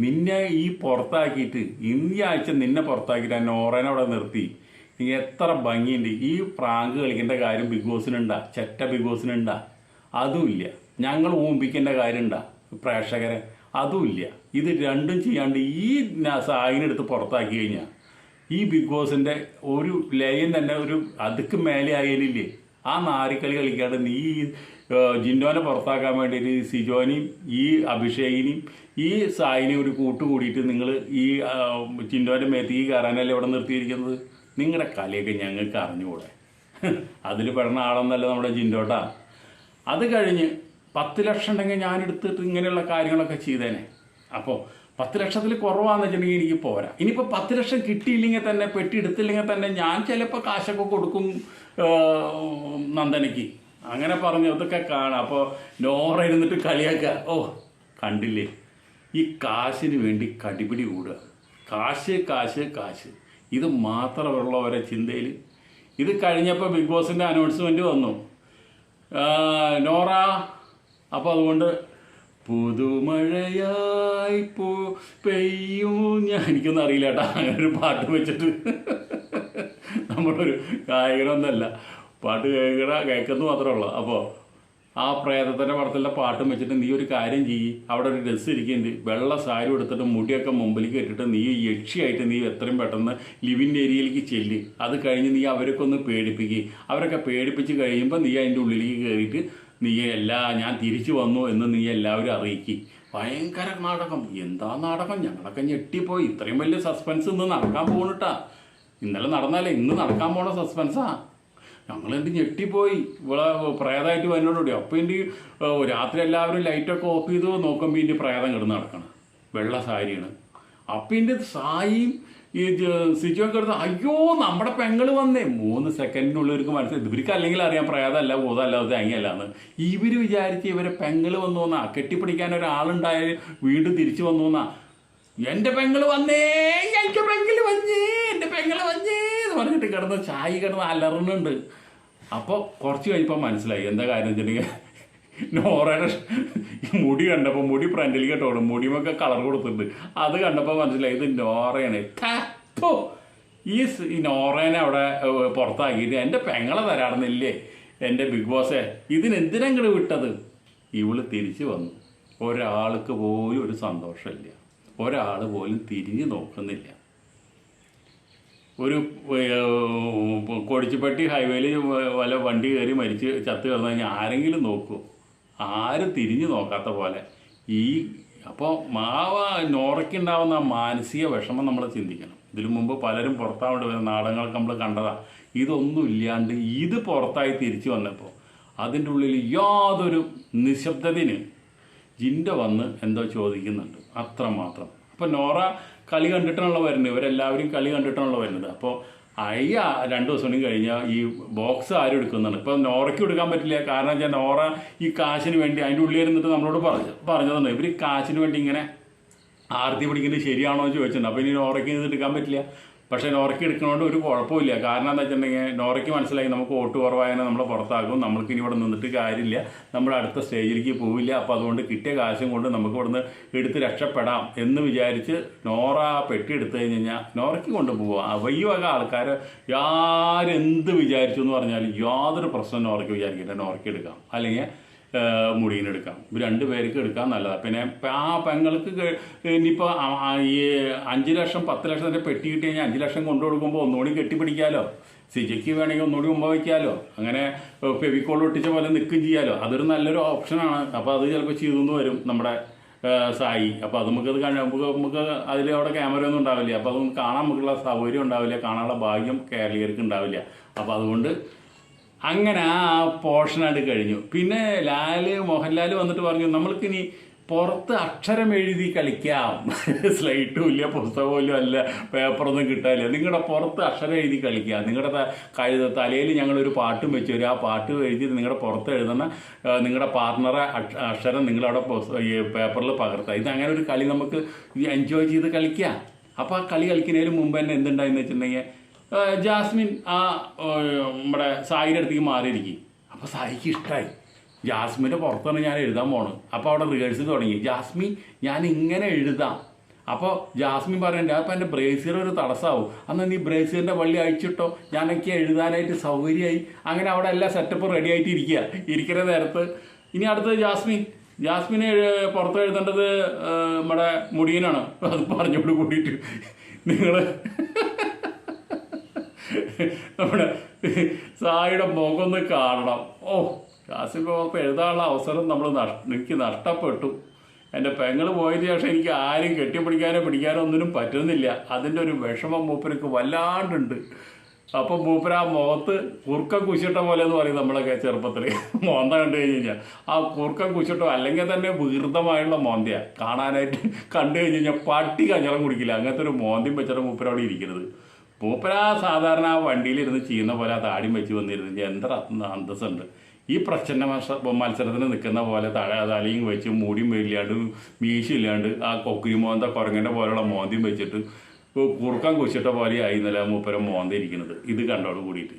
നിന്നെ ഈ പുറത്താക്കിയിട്ട് ഇന്നീ ആഴ്ച നിന്നെ പുറത്താക്കിയിട്ട് ആ നോറേനെ അവിടെ നിർത്തി. നീ എത്ര ഭംഗിയുണ്ട്. ഈ പ്രാങ്ക് കളിക്കേണ്ട കാര്യം ബിഗ് ബോസിനുണ്ടാ. ചെറ്റ ബിഗ് ബോസിനുണ്ടാ. അതുമില്ല. ഞങ്ങൾ ഊമ്പിക്കേണ്ട കാര്യമുണ്ടാ. പ്രേക്ഷകരെ. അതുമില്ല. ഇത് രണ്ടും ചെയ്യാണ്ട് ഈ സായിനെടുത്ത് പുറത്താക്കി കഴിഞ്ഞാൽ ഈ ബിഗ് ബോസിന്റെ ഒരു ലയം തന്നെ ഒരു അതുക്ക് മേലെ ആയാലില്ലേ? ആ നാരിക്കളി കളിക്കാണ്ട് നീ ജിൻഡോനെ പുറത്താക്കാൻ വേണ്ടിയിട്ട് ഈ സിജോനെയും ഈ അഭിഷേകിനെയും ഈ സായിനെയും ഒരു കൂട്ട് കൂടിയിട്ട് നിങ്ങൾ ഈ ജിൻഡോന്റെ മേത്തേക്ക് കയറാനല്ലേ ഇവിടെ നിർത്തിയിരിക്കുന്നത്? നിങ്ങളുടെ കലയൊക്കെ ഞങ്ങൾക്ക് അറിഞ്ഞുകൂടെ? അതിൽ പെടുന്ന ആളൊന്നല്ല നമ്മുടെ ജിൻഡോട്ടാ. അത് കഴിഞ്ഞ് പത്ത് ലക്ഷം ഉണ്ടെങ്കിൽ ഞാൻ എടുത്തിട്ട് ഇങ്ങനെയുള്ള കാര്യങ്ങളൊക്കെ ചെയ്തേനെ. അപ്പോൾ പത്ത് ലക്ഷത്തിൽ കുറവാന്ന് വെച്ചിട്ടുണ്ടെങ്കിൽ എനിക്ക് പോരാ. ഇനിയിപ്പോൾ പത്ത് ലക്ഷം കിട്ടിയില്ലെങ്കിൽ തന്നെ പെട്ടി എടുത്തില്ലെങ്കിൽ തന്നെ ഞാൻ ചിലപ്പോൾ കാശൊക്കെ കൊടുക്കും നന്ദനയ്ക്ക്. അങ്ങനെ പറഞ്ഞു അതൊക്കെ കാണാം. അപ്പോൾ നോറ ഇരുന്നിട്ട് കളിയാക്കുക ഓ കണ്ടില്ലേ? ഈ കാശിന് വേണ്ടി കടിപിടി കൂടുക. കാശ് കാശ് കാശ്. ഇത് മാത്രമുള്ളവരെ ചിന്തയിൽ ഇത് കഴിഞ്ഞപ്പോൾ ബിഗ് ബോസിന്റെ അനൗൺസ്മെന്റ് വന്നു. നോറ അപ്പോൾ അതുകൊണ്ട് പുതുമഴയായി പോ പെയ്യൂ. ഞാൻ എനിക്കൊന്നും അറിയില്ല കേട്ടാ. അങ്ങനെ ഒരു പാട്ട് വെച്ചിട്ട്. നമ്മളൊരു ഗായകനൊന്നല്ല. പാട്ട് കേൾക്കണ കേൾക്കുന്നു മാത്രമേ ഉള്ളൂ അപ്പോൾ ആ പ്രേതത്തിന്റെ പടത്തിലെ പാട്ടും വെച്ചിട്ട് നീ ഒരു കാര്യം ചെയ്യ്. അവിടെ ഒരു ഡ്രസ്സ് ഇരിക്കുന്നുണ്ട്. വെള്ള സാരി എടുത്തിട്ട് മുടിയൊക്കെ മുമ്പിലേക്ക് ഇട്ടിട്ട് നീ യക്ഷിയായിട്ട് നീ എത്രയും പെട്ടെന്ന് ലിവിന്റെ ഏരിയയിലേക്ക് ചെല്ല്. അത് കഴിഞ്ഞ് നീ അവരൊക്കെ ഒന്ന് പേടിപ്പിക്കുക അവരൊക്കെ പേടിപ്പിച്ച് കഴിയുമ്പോൾ നീ അതിന്റെ ഉള്ളിലേക്ക് കയറിയിട്ട് നീ എല്ലാ ഞാൻ തിരിച്ചു വന്നു എന്ന് നീ എല്ലാവരും അറിയിക്കും. ഭയങ്കര നാടകം. എന്താ നാടകം? ഞങ്ങളൊക്കെ ഞെട്ടിപ്പോയി. ഇത്രയും വലിയ സസ്പെൻസ് ഇന്ന് നടക്കാൻ പോകണിട്ടാ ഇന്നലെ നടന്നാലേ ഇന്ന് നടക്കാൻ പോണ സസ്പെൻസാ ഞങ്ങളെന്ത് ഞെട്ടിപ്പോയി. ഇവിടെ പ്രേതമായിട്ട് വരുന്നോടുകൂടി അപ്പോൾ ഇനി രാത്രി എല്ലാവരും ലൈറ്റൊക്കെ ഓഫ് ചെയ്തു നോക്കുമ്പോൾ ഇനി പ്രേതം കിടന്ന് നടക്കണം. വെള്ള സാരിയാണ്. അപ്പം ഇതിന്റെ സായിയും ഈ സിജുവൊക്കെ എടുത്ത് അയ്യോ നമ്മുടെ പെങ്ങൾ വന്നേ. മൂന്ന് സെക്കൻഡിനുള്ളവർക്ക് മനസ്സിലായി ഇവർക്ക് അല്ലെങ്കിൽ അറിയാം പ്രേതമല്ല ഭൂതമല്ല തേങ്ങയല്ല എന്ന് ഇവർ വിചാരിച്ച് ഇവരെ പെങ്ങൾ വന്നു വന്നാ കെട്ടിപ്പിടിക്കാൻ ഒരാളുണ്ടായ വീണ്ടും തിരിച്ചു വന്നു വന്നാ എന്റെ പെങ്ങൾ വന്നേ എനിക്ക് പെങ്ങൾ വന്നേ എന്റെ പെങ്ങൾ വന്നേ എന്ന് പറഞ്ഞിട്ട് കിടന്ന് ചായ കിടന്ന് അലറുന്നുണ്ട്. അപ്പോൾ കുറച്ച് കഴിഞ്ഞപ്പോൾ മനസ്സിലായി. എന്താ കാര്യം വെച്ചിട്ടുണ്ടെങ്കിൽ നോറയുടെ മുടി കണ്ടപ്പോൾ മുടി ഫ്രണ്ടിലേക്ക് കേട്ടോ മുടിമൊക്കെ കളർ കൊടുത്തിട്ടുണ്ട്. അത് കണ്ടപ്പോൾ മനസ്സിലായി ഇത് നോറയാണ്. തപ്പോ. ഈ നോറേനെ അവിടെ പുറത്താക്കിയിട്ട് എന്റെ പെങ്ങളെ തരാറുന്നില്ലേ എന്റെ ബിഗ് ബോസേ ഇതിനെന്തിനങ്ങട് വിട്ടത്? ഇവൾ തിരിച്ചു വന്നു. ഒരാൾക്ക് പോലും ഒരു സന്തോഷമില്ല. ഒരാൾ പോലും തിരിഞ്ഞു നോക്കുന്നില്ല. ഒരു കൊടിച്ചുപട്ടി ഹൈവേയിൽ വല്ല വണ്ടി കയറി മരിച്ച് ചത്ത് കിടന്നു കഴിഞ്ഞാൽ ആരെങ്കിലും നോക്കൂ. ആരും തിരിഞ്ഞു നോക്കാത്ത പോലെ. ഈ അപ്പോൾ മാവ നോറയ്ക്കുണ്ടാവുന്ന മാനസിക വിഷമം നമ്മൾ ചിന്തിക്കണം. ഇതിനു മുമ്പ് പലരും പുറത്താവേണ്ടി വരുന്ന നാടകങ്ങളൊക്കെ നമ്മൾ കണ്ടതാ. ഇതൊന്നും ഇല്ലാണ്ട് ഇത് പുറത്തായി തിരിച്ചു വന്നപ്പോൾ അതിന്റെ ഉള്ളിൽ യാതൊരു നിശബ്ദതന് ജിന്റെ വന്ന് എന്തോ ചോദിക്കുന്നുണ്ട്. അത്രമാത്രം. അപ്പോൾ നോറ കളി കണ്ടിട്ടാണല്ലോ വരുന്നത്. ഇവരെല്ലാവരും കളി കണ്ടിട്ടാണല്ലോ വരുന്നത്. അപ്പോൾ അയ്യ രണ്ട് ദിവസം കഴിഞ്ഞാൽ ഈ ബോക്സ് ആരും എടുക്കുന്നതാണ് ഇപ്പം നോറയ്ക്ക് എടുക്കാൻ പറ്റില്ല. കാരണം വെച്ചാൽ നോറ ഈ കാശിന് വേണ്ടി അതിന്റെ ഉള്ളിൽ ഇരുന്നിട്ട് നമ്മളോട് പറഞ്ഞു പറഞ്ഞതാണ്. ഇവർ കാശിന് വേണ്ടി ഇങ്ങനെ ആർത്തി പിടിക്കുന്നത് ശരിയാണോ എന്ന് ചോദിച്ചിട്ടുണ്ട്. അപ്പോൾ ഇനി നോറയ്ക്ക് ഇത് എടുക്കാൻ പറ്റില്ല. പക്ഷേ നോറയ്ക്ക് എടുക്കുന്നതുകൊണ്ട് ഒരു കുഴപ്പമില്ല. കാരണം എന്താ വെച്ചിട്ടുണ്ടെങ്കിൽ നോറയ്ക്ക് മനസ്സിലായി നമുക്ക് വോട്ട് കുറവായതിനെ നമ്മളെ പുറത്താക്കും. നമ്മൾക്ക് ഇനി ഇവിടെ നിന്നിട്ട് കാര്യമില്ല. നമ്മൾ അടുത്ത സ്റ്റേജിലേക്ക് പോവില്ല. അപ്പോൾ അതുകൊണ്ട് കിട്ടിയ കാശും കൊണ്ട് നമുക്ക് ഇവിടുന്ന് എടുത്ത് രക്ഷപ്പെടാം എന്ന് വിചാരിച്ച് നോറ പെട്ടി എടുത്തു കഴിഞ്ഞ് കഴിഞ്ഞാൽ നോറയ്ക്ക് കൊണ്ടുപോവുക. അവയ്യ വക ആൾക്കാർ ആരെന്ത് വിചാരിച്ചു എന്ന് പറഞ്ഞാൽ യാതൊരു പ്രശ്നം നോറയ്ക്ക് വിചാരിക്കില്ല. നോറയ്ക്ക് എടുക്കാം. അല്ലെങ്കിൽ മുടീന് എടുക്കാം. ഇത് രണ്ട് പേർക്ക് എടുക്കാൻ നല്ലതാണ് പിന്നെ ആ പെങ്ങൾക്ക് ഇനിയിപ്പോൾ ഈ അഞ്ച് ലക്ഷം പത്ത് ലക്ഷത്തിന്റെ പെട്ടി കിട്ടി കഴിഞ്ഞാൽ അഞ്ച് ലക്ഷം കൊണ്ടു കൊടുക്കുമ്പോൾ ഒന്നുകൂടി കെട്ടിപ്പിടിക്കാമല്ലോ സിജയ്ക്ക് വേണമെങ്കിൽ ഒന്നുകൂടി മുമ്പ് വയ്ക്കാമല്ലോ അങ്ങനെ ഫെവിക്കോൾ ഒട്ടിച്ച പോലെ നിൽക്കുകയും ചെയ്യാമല്ലോ അതൊരു നല്ലൊരു ഓപ്ഷനാണ്. അപ്പോൾ അത് ചിലപ്പോൾ ചെയ്തെന്ന് വരും നമ്മുടെ സായി. അപ്പോൾ അത് നമുക്കത് കാണാൻ നമുക്ക് നമുക്ക് അതിൽ അവിടെ ക്യാമറ ഒന്നും ഉണ്ടാവില്ല. അപ്പോൾ അതൊന്നും കാണാൻ നമുക്കുള്ള സൗകര്യം ഉണ്ടാവില്ല. കാണാനുള്ള ഭാഗ്യം കേരളീയർക്ക് ഉണ്ടാവില്ല. അപ്പോൾ അതുകൊണ്ട് അങ്ങനെ ആ പോർഷൻ പോർഷനായിട്ട് കഴിഞ്ഞു. പിന്നെ ലാൽ മോഹൻലാൽ വന്നിട്ട് പറഞ്ഞു നമ്മൾക്കിനി പുറത്ത് അക്ഷരം എഴുതി കളിക്കാം. *laughs* സ്ലൈറ്റും ഇല്ല പുസ്തകവും ഇല്ല അല്ല പേപ്പറൊന്നും കിട്ടാനില്ല. നിങ്ങളുടെ പുറത്ത് അക്ഷരം എഴുതി കളിക്കാം. നിങ്ങളുടെ കഴുത തലയിൽ ഞങ്ങളൊരു പാട്ടും വെച്ചു തരും. ആ പാട്ട് എഴുതി നിങ്ങളുടെ പുറത്ത് എഴുതുന്ന നിങ്ങളുടെ പാർട്ണറെ അക്ഷരം നിങ്ങളവിടെ പേപ്പറിൽ പകർത്താം. ഇത് അങ്ങനെ ഒരു കളി നമുക്ക് എൻജോയ് ചെയ്ത് കളിക്കാം. അപ്പോൾ ആ കളി കളിക്കുന്നതിന് മുമ്പ് തന്നെ എന്തുണ്ടായെന്ന് വെച്ചിട്ടുണ്ടെങ്കിൽ ജാസ്മിൻ ആ നമ്മുടെ സായിയുടെ അടുത്തേക്ക് മാറിയിരിക്കും. അപ്പോൾ സായിക്ക് ഇഷ്ടമായി ജാസ്മിന്റെ പുറത്താണ് ഞാൻ എഴുതാൻ പോണത്. അപ്പോൾ അവിടെ റിഹേഴ്സൽ തുടങ്ങി. ജാസ്മിൻ ഞാൻ ഇങ്ങനെ എഴുതാം. അപ്പോൾ ജാസ്മിൻ പറയണ്ടേ അപ്പോൾ എന്റെ ബ്രേസിയർ ഒരു തടസ്സമാവും അന്ന് നീ ബ്രേസിയറിന്റെ വള്ളി അഴിച്ചിട്ടോ? ഞാനൊക്കെ എഴുതാനായിട്ട് സൗകര്യമായി. അങ്ങനെ അവിടെ എല്ലാ സെറ്റപ്പും റെഡി ആയിട്ട് ഇരിക്കുക ഇരിക്കുന്ന നേരത്ത്. ഇനി അടുത്തത് ജാസ്മിൻ. ജാസ്മിനെ പുറത്ത് എഴുതേണ്ടത് നമ്മുടെ മുടിയനാണ്. അത് പറഞ്ഞോട് കൂടിയിട്ട് നിങ്ങൾ നമ്മുടെ സായിയുടെ മുഖം ഒന്ന് കാണണം. ഓ കാസിഫ് പുറത്ത് എഴുതാനുള്ള അവസരം നമ്മൾ എനിക്ക് നഷ്ടപ്പെട്ടു. എന്റെ പെങ്ങൾ പോയതിന് ശേഷം എനിക്ക് ആരും കെട്ടിപ്പിടിക്കാനോ പിടിക്കാനോ ഒന്നിനും പറ്റുന്നില്ല. അതിന്റെ ഒരു വിഷമം മൂപ്പർക്ക് വല്ലാണ്ടുണ്ട്. അപ്പം മൂപ്പര ആ മുഖത്ത് കുർക്ക കുശിട്ട പോലെ എന്ന് പറയും നമ്മളൊക്കെ ചെറുപ്പത്തിൽ മോന്ത കണ്ടു കഴിഞ്ഞ് കഴിഞ്ഞാൽ ആ കുർക്ക കുശിട്ടോ അല്ലെങ്കിൽ തന്നെ വീർദ്ധമായുള്ള മോന്തയാണ് കാണാനായിട്ട് കണ്ടു കഴിഞ്ഞ് കഴിഞ്ഞാൽ പട്ടി കഞ്ഞളം കുടിക്കില്ല. അങ്ങനത്തെ ഒരു മോന്തയും വെച്ചിട്ട് മൂപ്പര അവിടെ ഇരിക്കുന്നത്. മൂപ്പര സാധാരണ ആ വണ്ടിയിലിരുന്ന് ചെയ്യുന്ന പോലെ ആ താടിയും വെച്ച് വന്നിരുന്നു എന്തര അന്തസ്സുണ്ട്. ഈ പ്രശ്ന മത്സ മത്സരത്തിന് നിൽക്കുന്ന പോലെ തല തലയും വെച്ച് മൂടിയും ഇല്ലാണ്ട് മീശയില്ലാണ്ട് ആ കൊക്കുരി മോന്ത കുരങ്ങന്റെ പോലെയുള്ള മോന്തയും വെച്ചിട്ട് കുറുക്കാൻ കുശിട്ട പോലെ ആയി ഇന്നലെ മൂപ്പരം മോന്ത ഇരിക്കുന്നത്. ഇത് കണ്ടോട് കൂടിയിട്ട്.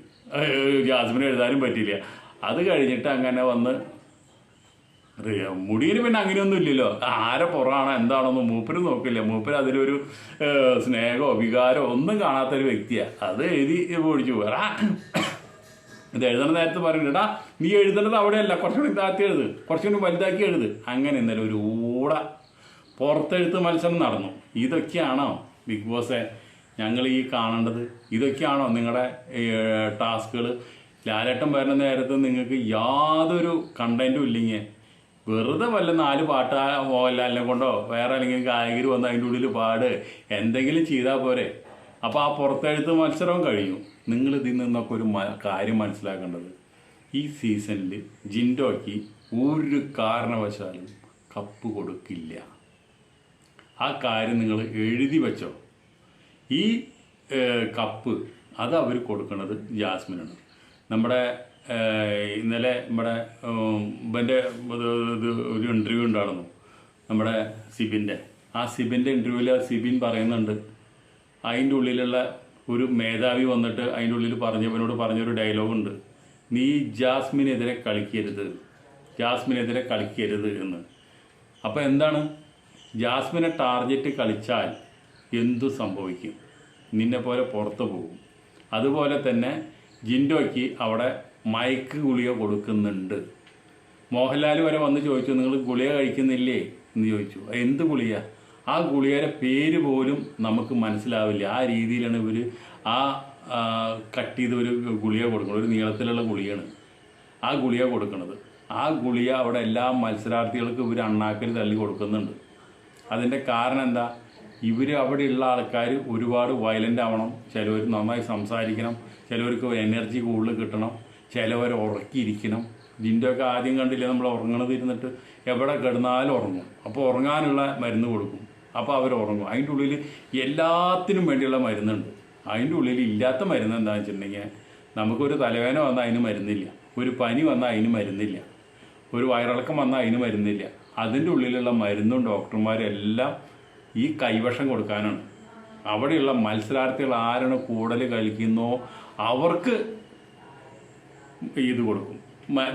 ജാസ്മിനെ എഴുതാനും പറ്റില്ല അത് കഴിഞ്ഞിട്ട് അങ്ങനെ വന്ന് മുടിയിൽ പിന്നെ അങ്ങനെയൊന്നും ഇല്ലല്ലോ. ആരെ പുറമാണോ എന്താണെന്ന് മൂപ്പര് നോക്കില്ല. മൂപ്പര് അതിലൊരു സ്നേഹമോ വികാരമോ ഒന്നും കാണാത്തൊരു വ്യക്തിയാണ് അത് എഴുതി പൊടിച്ചു പോരാ ഇത് എഴുതണ നേരത്ത് പറയുന്നുണ്ടാ നീ എഴുതേണ്ടത് അവിടെയല്ല. കുറച്ചുകൂടി താത്തി എഴുത്. കുറച്ചുകൂടി വലുതാക്കി എഴുത്. അങ്ങനെ ഇന്നലെ ഒരു ഊട പുറത്തെഴുത്ത് മത്സരം നടന്നു. ഇതൊക്കെയാണോ ബിഗ് ബോസെ ഞങ്ങൾ ഈ കാണേണ്ടത്? ഇതൊക്കെയാണോ നിങ്ങളുടെ ടാസ്കുകൾ ലാലേട്ടം വരുന്ന നേരത്ത് നിങ്ങൾക്ക് യാതൊരു കണ്ടന്റും ഇല്ലെങ്കിൽ വെറുതെ വല്ല നാല് പാട്ട് മോഹൻലാലിനെ കൊണ്ടോ വേറെ അല്ലെങ്കിൽ ഗായകർ വന്ന് അതിന്റെ ഉള്ളിൽ പാട് എന്തെങ്കിലും ചെയ്താൽ പോരെ. അപ്പോൾ ആ പുറത്തെഴുത്ത് മത്സരവും കഴിഞ്ഞു. നിങ്ങൾ ഇതിൽ നിന്നൊക്കെ ഒരു കാര്യം മനസ്സിലാക്കേണ്ടത്. ഈ സീസണിൽ ജിൻഡോയ്ക്ക് ഒരു കാരണവശാലും കപ്പ് കൊടുക്കില്ല. ആ കാര്യം നിങ്ങൾ എഴുതി വെച്ചോ. ഈ കപ്പ് അത് അവർ കൊടുക്കുന്നത് ജാസ്മിനാണ്. നമ്മുടെ ഇന്നലെ നമ്മുടെ ഇവന്റെ ഒരു ഇന്റർവ്യൂ ഉണ്ടായിരുന്നു നമ്മുടെ സിബിന്റെ ആ സിബിന്റെ ഇന്റർവ്യൂവിൽ സിബിൻ പറയുന്നുണ്ട് അതിന്റെ ഉള്ളിലുള്ള ഒരു മേധാവി വന്നിട്ട് അതിന്റെ ഉള്ളിൽ പറഞ്ഞവനോട് പറഞ്ഞൊരു ഡയലോഗുണ്ട് നീ ജാസ്മിനെതിരെ കളിക്കരുത്. ജാസ്മിനെതിരെ കളിക്കരുത് എന്ന്. അപ്പോൾ എന്താണ്? ജാസ്മിനെ ടാർഗറ്റ് കളിച്ചാൽ എന്തു സംഭവിക്കും? നിന്നെ പോലെ പുറത്തു പോകും. അതുപോലെ തന്നെ ജിൻഡോയ്ക്ക് അവിടെ മയക്ക് ഗുളിക കൊടുക്കുന്നുണ്ട്. മോഹൻലാൽ വരെ വന്ന് ചോദിച്ചു നിങ്ങൾ ഗുളിക കഴിക്കുന്നില്ലേ? എന്ന് ചോദിച്ചു. എന്ത് ഗുളിക? ആ ഗുളികയുടെ പേര് പോലും നമുക്ക് മനസ്സിലാവില്ല. ആ രീതിയിലാണ് ഇവർ ആ കട്ട് ചെയ്ത് ഒരു ഗുളിക കൊടുക്കുന്നത്. ഒരു നീളത്തിലുള്ള ഗുളികയാണ് ആ ഗുളിക കൊടുക്കുന്നത്. ആ ഗുളിക അവിടെ എല്ലാ മത്സരാർത്ഥികൾക്കും ഇവർ അണ്ണാക്കൽ തള്ളി കൊടുക്കുന്നുണ്ട്. അതിന്റെ കാരണം എന്താ? ഇവർ അവിടെയുള്ള ആൾക്കാർ ഒരുപാട് വയലന്റ് ആവണം. ചിലവർ നന്നായി സംസാരിക്കണം. ചിലവർക്ക് എനർജി കൂടുതൽ കിട്ടണം. ചിലവർ ഉറക്കിയിരിക്കണം. ഇതിന്റെയൊക്കെ ആദ്യം കണ്ടില്ലേ നമ്മൾ ഉറങ്ങണത് ഇരുന്നിട്ട്? എവിടെ കിടന്നാലും ഉറങ്ങും. അപ്പോൾ ഉറങ്ങാനുള്ള മരുന്ന് കൊടുക്കും. അപ്പോൾ അവർ ഉറങ്ങും. അതിന്റെ ഉള്ളിൽ എല്ലാത്തിനും വേണ്ടിയുള്ള മരുന്നുണ്ട്. അതിന്റെ ഉള്ളിൽ ഇല്ലാത്ത മരുന്ന് എന്താണെന്ന് വെച്ചിട്ടുണ്ടെങ്കിൽ നമുക്കൊരു തലവേന വന്നാൽ അതിന് മരുന്നില്ല. ഒരു പനി വന്നാൽ അതിന് മരുന്നില്ല. ഒരു വയറിളക്കം വന്നാൽ അതിന് മരുന്നില്ല. അതിന്റെ ഉള്ളിലുള്ള മരുന്നും ഡോക്ടർമാരും എല്ലാം ഈ കൈവശം കൊടുക്കാനാണ്. അവിടെയുള്ള മത്സരാർത്ഥികൾ ആരാണ് കൂടുതൽ കളിക്കുന്നോ? അവർക്ക് ഇത് കൊടുക്കും.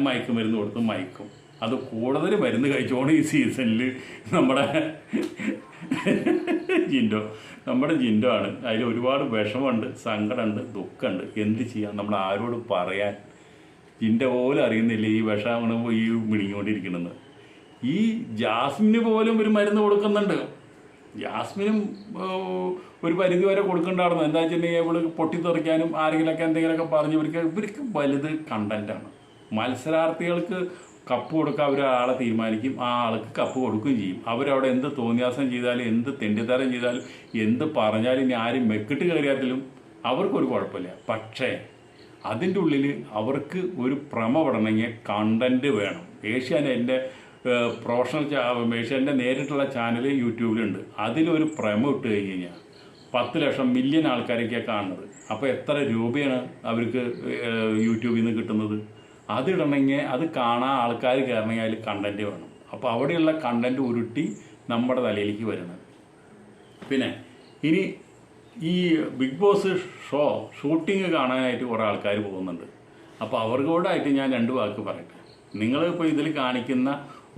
മയക്കുമരുന്ന് കൊടുക്കും മയക്കും. അത് കൂടുതൽ മരുന്ന് കഴിച്ചോണ്ട് ഈ സീസണിൽ നമ്മുടെ ജിൻഡോ. നമ്മുടെ ജിൻഡോ ആണ്. അതിൽ ഒരുപാട് വിഷമമുണ്ട് സങ്കടമുണ്ട് ദുഃഖമുണ്ട്. എന്ത് ചെയ്യാം? നമ്മൾ ആരോട് പറയാൻ ജിന്റെ പോലും അറിയുന്നില്ല ഈ വിഷമാണ് ഈ മിണിങ്ങോണ്ടിരിക്കണമെന്ന് ഈ ജാസ്മിന് പോലും ഒരു മരുന്ന് കൊടുക്കുന്നുണ്ട്. ജാസ്മിനും ഒരു പരിധി വരെ കൊടുക്കണ്ടായിരുന്നു. എന്താ വെച്ചിട്ടുണ്ടെങ്കിൽ ഇവൾ പൊട്ടിത്തെറിക്കാനും ആരെങ്കിലൊക്കെ എന്തെങ്കിലുമൊക്കെ പറഞ്ഞ് ഇവർക്ക് ഇവർക്ക് വലുത് കണ്ടന്റാണ് മത്സരാർത്ഥികൾക്ക് കപ്പ് കൊടുക്കാൻ അവർ ആളെ തീരുമാനിക്കും. ആ ആൾക്ക് കപ്പ് കൊടുക്കുകയും ചെയ്യും. അവരവിടെ എന്ത് തോന്നിയാസം ചെയ്താലും എന്ത് തെണ്ടിത്തരം ചെയ്താലും എന്ത് പറഞ്ഞാലും ഇനി ആരും മെക്കിട്ട് കയറിയാത്തിലും അവർക്കൊരു കുഴപ്പമില്ല. പക്ഷേ അതിന്റെ ഉള്ളിൽ അവർക്ക് ഒരു പ്രമ പടണമെങ്കിൽ കണ്ടന്റ് വേണം. ഏഷ്യാനെന്റെ പ്രൊഫഷണൽ ഏഷ്യാന്റെ നേരിട്ടുള്ള ചാനൽ യൂട്യൂബിലുണ്ട്. അതിലൊരു പ്രമ ഇട്ട് കഴിഞ്ഞ് കഴിഞ്ഞാൽ പത്ത് ലക്ഷം മില്യൺ ആൾക്കാരൊക്കെയാണ് കാണുന്നത്. അപ്പോൾ എത്ര രൂപയാണ് അവർക്ക് യൂട്യൂബിൽ നിന്ന് കിട്ടുന്നത്? അതിടണമെങ്കിൽ അത് കാണാൻ ആൾക്കാർ കയറണമെങ്കിൽ അതിൽ കണ്ടന്റ് വേണം. അപ്പോൾ അവിടെയുള്ള കണ്ടന്റ് ഉരുട്ടി നമ്മുടെ തലയിലേക്ക് വരുന്നത്. പിന്നെ ഇനി ഈ ബിഗ് ബോസ് ഷോ ഷൂട്ടിങ് കാണാനായിട്ട് കുറേ ആൾക്കാർ പോകുന്നുണ്ട്. അപ്പോൾ അവർക്കൂടായിട്ട് ഞാൻ രണ്ട് വാക്ക് പറയട്ടെ നിങ്ങളിപ്പോൾ ഇതിൽ കാണിക്കുന്ന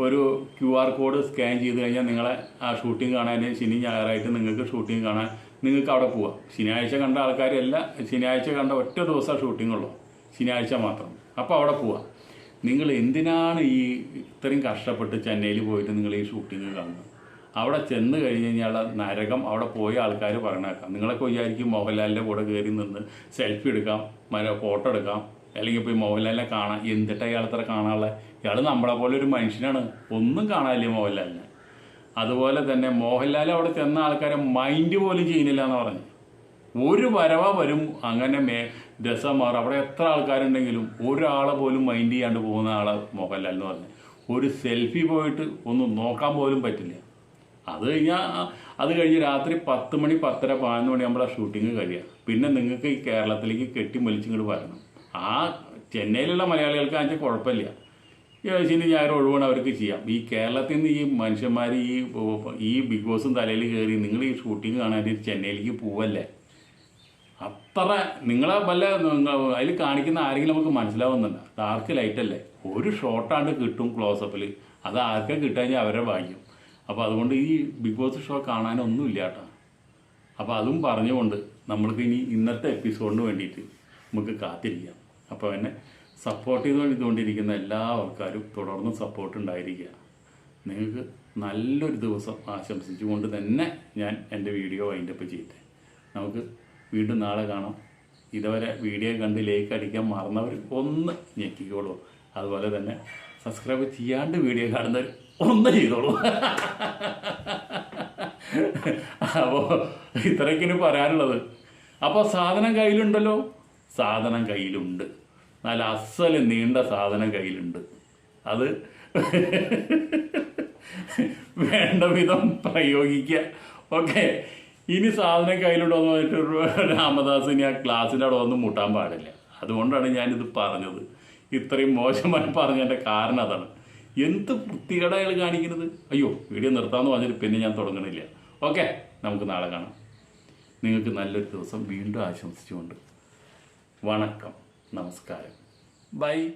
ഒരു ക്യു ആർ കോഡ് സ്കാൻ ചെയ്ത് കഴിഞ്ഞാൽ നിങ്ങളെ ആ ഷൂട്ടിംഗ് കാണാൻ ശനി ഞായറായിട്ട് നിങ്ങൾക്ക് ഷൂട്ടിംഗ് കാണാൻ നിങ്ങൾക്ക് അവിടെ പോവാം. ശനിയാഴ്ച കണ്ട ആൾക്കാരല്ല ശനിയാഴ്ച കണ്ട ഒറ്റ ദിവസം ഷൂട്ടിംഗ് ഉള്ളൂ. ശനിയാഴ്ച മാത്രം. അപ്പോൾ അവിടെ പോവാം. നിങ്ങൾ എന്തിനാണ് ഈ ഇത്രയും കഷ്ടപ്പെട്ട് ചെന്നൈയിൽ പോയിട്ട് നിങ്ങൾ ഈ ഷൂട്ടിംഗ് കാണുന്നത്? അവിടെ ചെന്ന് കഴിഞ്ഞ് കഴിഞ്ഞാൽ നരകം അവിടെ പോയ ആൾക്കാർ പറഞ്ഞേക്കാം. നിങ്ങളൊക്കെ വിചാരിക്കും മോഹൻലാലിന്റെ കൂടെ കയറി നിന്ന് സെൽഫി എടുക്കാം ഫോട്ടോ എടുക്കാം. അല്ലെങ്കിൽ പോയി മോഹൻലാലിനെ കാണാൻ എന്തിട്ടാ അത്ര കാണാനുള്ള? ഇയാൾ നമ്മളെ പോലെ ഒരു മനുഷ്യനാണ്. ഒന്നും കാണാനില്ല മോഹൻലാലിനെ. അതുപോലെ തന്നെ മോഹൻലാൽ അവിടെ ചെന്ന ആൾക്കാരെ മൈൻഡ് പോലും ചെയ്യുന്നില്ല എന്ന് പറഞ്ഞു. ഒരു വരവ വരും അങ്ങനെ മേ രസം മാറും. അവിടെ എത്ര ആൾക്കാരുണ്ടെങ്കിലും ഒരാളെ പോലും മൈൻഡ് ചെയ്യാണ്ട് പോകുന്ന ആളെ മോഹൻലാൽ എന്ന് പറഞ്ഞു. ഒരു സെൽഫി പോയിട്ട് ഒന്നും നോക്കാൻ പോലും പറ്റില്ല. അത് കഴിഞ്ഞാൽ അത് കഴിഞ്ഞ് രാത്രി പത്ത് മണി പത്തര പതിനൊന്ന് മണിയാകുമ്പോൾ ആ ഷൂട്ടിങ് കഴിയുക പിന്നെ നിങ്ങൾക്ക് ഈ കേരളത്തിലേക്ക് കെട്ടി വലിച്ചിങ്ങോട്ട് വരണം. ആ ചെന്നൈയിലുള്ള മലയാളികൾക്ക് അതിന്റെ കുഴപ്പമില്ല. ശനി ഞായർ ഒഴിവാണ് അവർക്ക് ചെയ്യാം. ഈ കേരളത്തിൽ നിന്ന് ഈ മനുഷ്യന്മാർ ഈ ഈ ബിഗ് ബോസും തലയിൽ കയറി നിങ്ങൾ ഈ ഷൂട്ടിങ് കാണാൻ ചെന്നൈയിലേക്ക് പോവല്ലേ? അത്ര നിങ്ങളെ വല്ല അതിൽ കാണിക്കുന്ന ആരെങ്കിലും നമുക്ക് മനസ്സിലാവുന്നുണ്ട്. ഡാർക്ക് ലൈറ്റ് അല്ലേ ഒരു ഷോട്ടാണ്ട് കിട്ടും ക്ലോസപ്പിൽ അത് ആർക്കെ കിട്ടാഞ്ഞാൽ അവരെ ഭാഗ്യം. അപ്പോൾ അതുകൊണ്ട് ഈ ബിഗ് ബോസ് ഷോ കാണാനൊന്നുമില്ല കേട്ടോ. അപ്പോൾ അതും പറഞ്ഞുകൊണ്ട് നമ്മൾക്ക് ഇനി ഇന്നത്തെ എപ്പിസോഡിന് വേണ്ടിയിട്ട് നമുക്ക് കാത്തിരിക്കാം. അപ്പോൾ എന്നെ സപ്പോർട്ട് ചെയ്തുകൊണ്ടിരിക്കുന്ന എല്ലാ ആൾക്കാരും തുടർന്നും സപ്പോർട്ട് ഉണ്ടായിരിക്കുക. നിങ്ങൾക്ക് നല്ലൊരു ദിവസം ആശംസിച്ചുകൊണ്ട് തന്നെ ഞാൻ എന്റെ വീഡിയോ വൈൻഡപ്പ് ചെയ്യട്ടെ. നമുക്ക് വീണ്ടും നാളെ കാണാം. ഇതുവരെ വീഡിയോ കണ്ട് ലൈക്ക് അടിക്കാൻ മറന്നവർ ഒന്ന് ഞെക്കിക്കോളൂ. അതുപോലെ തന്നെ സബ്സ്ക്രൈബ് ചെയ്യാണ്ട് വീഡിയോ കാണുന്നവർ ഒന്ന് ചെയ്തോളൂ. അപ്പോൾ ഇത്രയ്ക്കിന് പറയാനുള്ളത്. അപ്പോൾ സാധനം കയ്യിലുണ്ടല്ലോ. സാധനം കയ്യിലുണ്ട്. നല്ല അസൽ നീണ്ട സാധനം കയ്യിലുണ്ട്. അത് വേണ്ട വിധം പ്രയോഗിക്കുക ഓക്കെ. ഇനി സാധനം കയ്യിലുണ്ടോ എന്ന് പറഞ്ഞിട്ട് രാമദാസിന് ആ ക്ലാസ്സിന്റെ അവിടെ ഒന്നും മുട്ടാൻ പാടില്ല. അതുകൊണ്ടാണ് ഞാനിത് പറഞ്ഞത്. ഇത്രയും മോശമായി പറഞ്ഞതിന്റെ കാരണം അതാണ്. എന്ത് വൃത്തികേടാ കാണിക്കുന്നത്? അയ്യോ വീഡിയോ നിർത്താമെന്ന് പറഞ്ഞിട്ട് പിന്നെ ഞാൻ തുടങ്ങണില്ല. ഓക്കെ നമുക്ക് നാളെ കാണാം. നിങ്ങൾക്ക് നല്ലൊരു ദിവസം വീണ്ടും ആശംസിച്ചുകൊണ്ട് वाकम नमस्कार बाई